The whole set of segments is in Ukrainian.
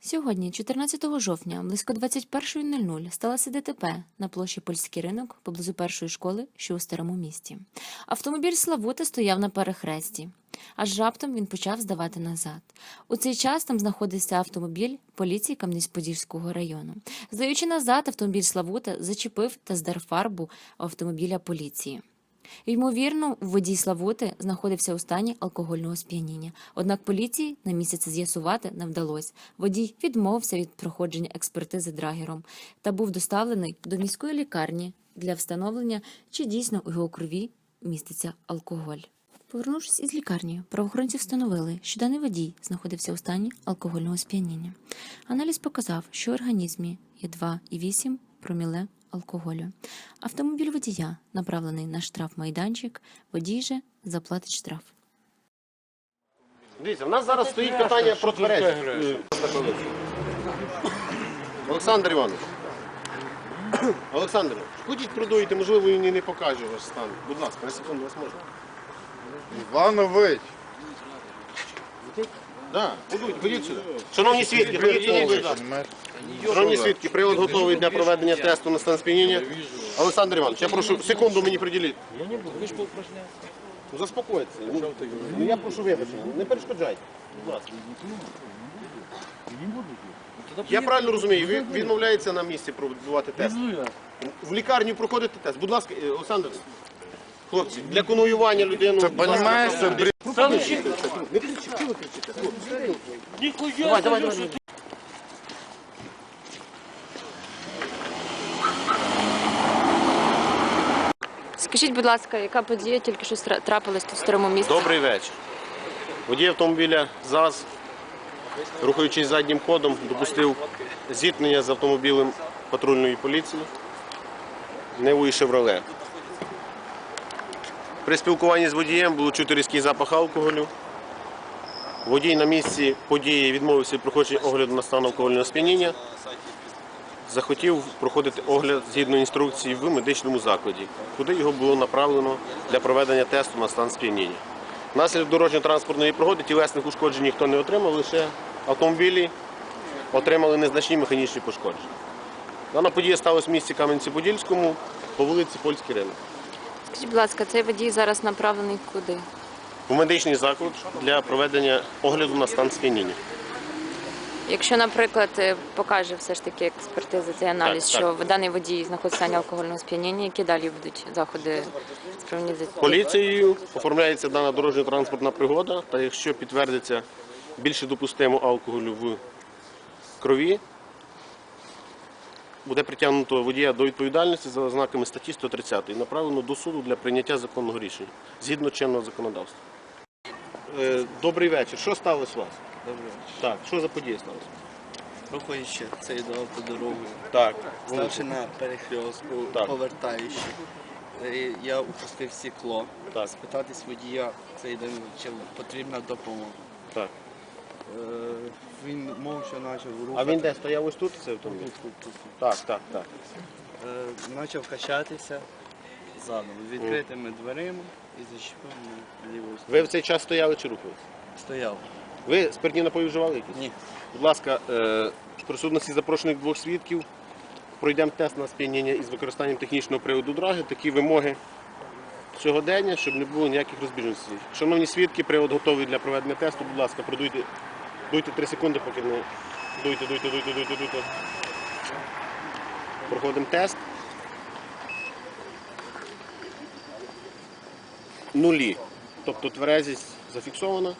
Сьогодні, 14 жовтня, близько 21.00 сталося ДТП на площі Польський ринок поблизу першої школи, що у старому місті. Автомобіль Славута стояв на перехресті. Аж раптом він почав здавати назад. У цей час там знаходився автомобіль поліції Кам'янець-Подільського району. Здаючи назад, автомобіль Славута зачепив та здар фарбу автомобіля поліції. Ймовірно, водій Славути знаходився у стані алкогольного сп'яніння. Однак поліції на місяці з'ясувати не вдалося. Водій відмовився від проходження експертизи драгером та був доставлений до міської лікарні для встановлення, чи дійсно у його крові міститься алкоголь. Повернувшись із лікарні, правоохоронці встановили, що даний водій знаходився у стані алкогольного сп'яніння. Аналіз показав, що в організмі є 2,8 проміле алкоголю. Автомобіль водія направлений на штрафмайданчик, водій же заплатить штраф. Дивіться, в нас зараз стоїть питання про тверезість. Олександр Іванович. Олександр, ходіть продуйте, можливо, він і не покаже ваш стан. Будь ласка, на секунду вас можна. Іванович, сюди. Шановні свідки, ходіть сюди? Шановні свідки, привод готовий для проведення тесту на стан сп'яніння. Олександр Іванович, я прошу секунду мені приділіть. Я не буду, ви ж Заспокойтеся. Ну, я прошу вибачення. Не перешкоджайте. Будь ласка. Я правильно розумію, ви відмовляєтеся на місці проводити тест. В лікарню проходите тест. Будь ласка, е, Олександр, хлопці, для конвоювання людини. Ти понімаєш, це бред? Не кричіть, чого ви кричите? Хлопці, Давай, давай, давай. Скажіть, будь ласка, яка подія тільки що стра- трапилась тут в старому місті? Добрий вечір. Водій автомобіля ЗАЗ, рухаючись заднім ходом, допустив зіткнення з автомобілем патрульної поліції Невої Шевроле. При спілкуванні з водієм було чути різкий запах алкоголю. Водій на місці події відмовився від проходження огляду на стан алкогольного сп'яніння. Захотів проходити огляд згідно інструкції в медичному закладі, куди його було направлено для проведення тесту на стан сп'яніння. Внаслідок дорожньо-транспортної пригоди тілесних ушкоджень ніхто не отримав, лише автомобілі отримали незначні механічні пошкодження. Дана подія сталася в місті Кам'янці-Подільському по вулиці Польський ринок. Скажіть, будь ласка, цей водій зараз направлений куди? У медичний заклад для проведення огляду на стан сп'яніння. Якщо, наприклад, е, покаже все ж таки експертиза цей аналіз, Так, що даний водій знаходиться в стані алкогольного сп'яніння, які далі будуть заходи справні за Поліцією оформляється дана дорожньо-транспортна пригода, та якщо підтвердиться більше допустимо алкоголю в крові, буде притягнуто водія до відповідальності за ознаками статті 130 і направлено до суду для прийняття законного рішення згідно чинного законодавства. Е, Добрий вечір. Що сталося у вас? Добре. Так, що за подія сталося? Проходячи цей до автодорогою, Так, ставши на перехрестку, Так. повертаючи, е, я упустив стекло. Так. Спитатись водія цей день, чи потрібна допомога. так. Е, Він мовча почав рухати. А він де стояв ось тут, цей автомобіль? Тут, тут, тут. Так, так, так. Е, Почав качатися задом, відкритими дверима і зачепив на ліву Ви в цей час стояли чи рухались? Стояв. Ви спиртні напої вживали якісь? Ні. Будь ласка, е, в присутності запрошених двох свідків пройдемо тест на сп'яніння із використанням технічного приводу драги. Такі вимоги сьогодення, щоб не було ніяких розбіжностей. Шановні свідки, привод готовий для проведення тесту. Будь ласка, продуйте, дуйте 3 секунди, поки не дуйте, дуйте, дуйте, дуйте, дуйте. Проходимо тест. Нулі. Тобто тверезість зафіксована.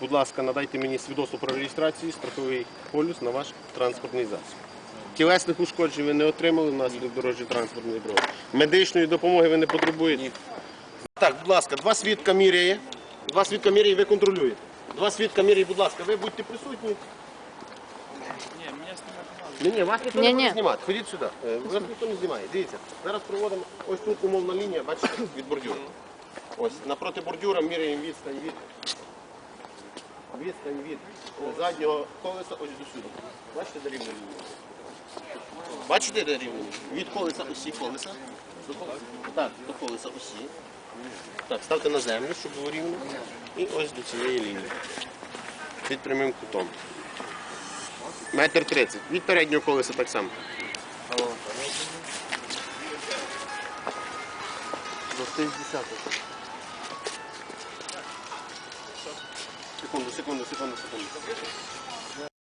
Будь ласка, надайте мені свідоцтво про реєстрацію, страховий полюс на ваш транспортний засіб. Тілесних ушкоджень ви не отримали внаслідок дорожньої транспортної дороги. Медичної допомоги ви не потребуєте. Ні. Так, будь ласка, два свідка міряє. Два свідка міряє, ви контролюєте. Два свідка міряє, будь ласка, ви будьте присутні. Ні, ні, вас ніхто Ні, не ні. буде знімати. Ходіть сюди. Е, Вас ніхто не знімає. Дивіться, зараз проводимо ось тут умовна лінія, бачите, від бордюра. Ось напроти бордюра міряємо відстань від відстань від заднього колеса ось до сюди. Бачите, де рівна лінія? Бачите, де рівно? Від колеса осі колеса. До колеса. Так, до колеса осі. Так, ставте на землю, щоб було рівно. І ось до цієї лінії. Під прямим кутом. Метр тридцять. Від переднього колеса так само. Секунду, секунду, секунду, секунду.